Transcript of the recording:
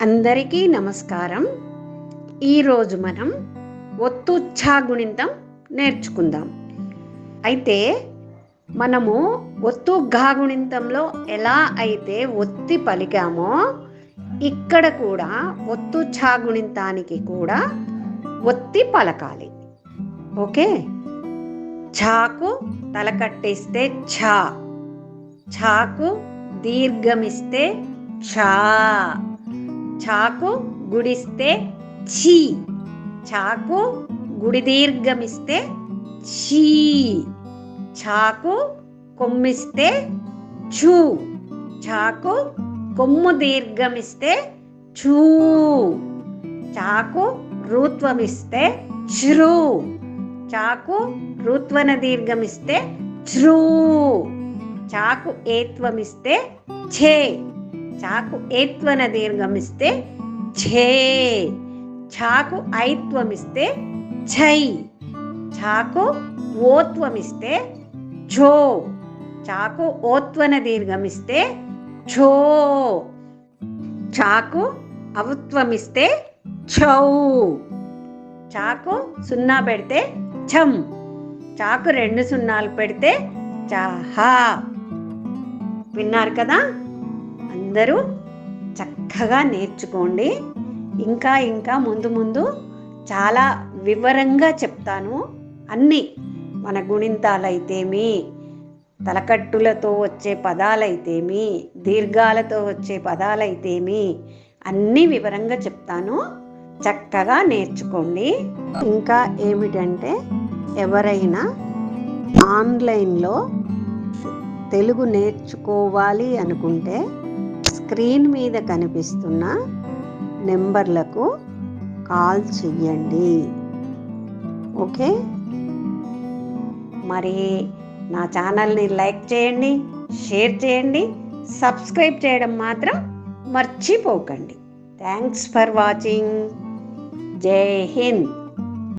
అందరికీ నమస్కారం. ఈరోజు మనం ఒత్తుచ్ఛాగుణితం నేర్చుకుందాం. అయితే మనము ఒత్తు ఘాగుణితంలో ఎలా అయితే ఒత్తి పలికామో ఇక్కడ కూడా ఒత్తు ఛాగుణితానికి కూడా ఒత్తి పలకాలి. ఓకే? ఛాకు తలకట్టిస్తే ఛా. ఛాకు దీర్ఘమిస్తే ఛా. చాకు గుడిస్తే ఛీ. చాకు గుడి దీర్ఘమిస్తే ఛీ. చాకు కొమ్మిస్తే ఛూ. చాకు కొమ్ము దీర్ఘమిస్తే ఛూ. చాకు రూత్వమిస్తే శ్రూ చాకు రూత్వన దీర్ఘమిస్తే ఛ్రూ. చాకు ఏత్వమిస్తే ఛే. చాకు ఏత్వన దీర్ఘమిస్తే ఛే. చాకు ఐత్వమిస్తే ఛై చాకు ఓత్వమిస్తే ఛో. చాకు ఓత్వన దీర్ఘమిస్తే ఛో. చాకు అవుత్వమిస్తే ఛౌ. చాకు సున్నా పెడితే ఛం. చాకు రెండు సున్నాలు పెడితే చాహా. విన్నారు కదా? అందరూ చక్కగా నేర్చుకోండి. ఇంకా ఇంకా ముందు ముందు చాలా వివరంగా చెప్తాను. అన్నీ మన గుణింతాలైతేమి తలకట్టులతో వచ్చే పదాలైతేమి దీర్ఘాలతో వచ్చే పదాలైతేమి అన్నీ వివరంగా చెప్తాను. చక్కగా నేర్చుకోండి. ఇంకా ఏమిటంటే ఎవరైనా ఆన్లైన్లో తెలుగు నేర్చుకోవాలి అనుకుంటే స్క్రీన్ మీద కనిపిస్తున్న నెంబర్లకు కాల్ చెయ్యండి. ఓకే? మరి నా ఛానల్ని లైక్ చేయండి షేర్ చేయండి సబ్స్క్రైబ్ చేయడం మాత్రం మర్చిపోకండి. Thanks for watching. Jai Hind.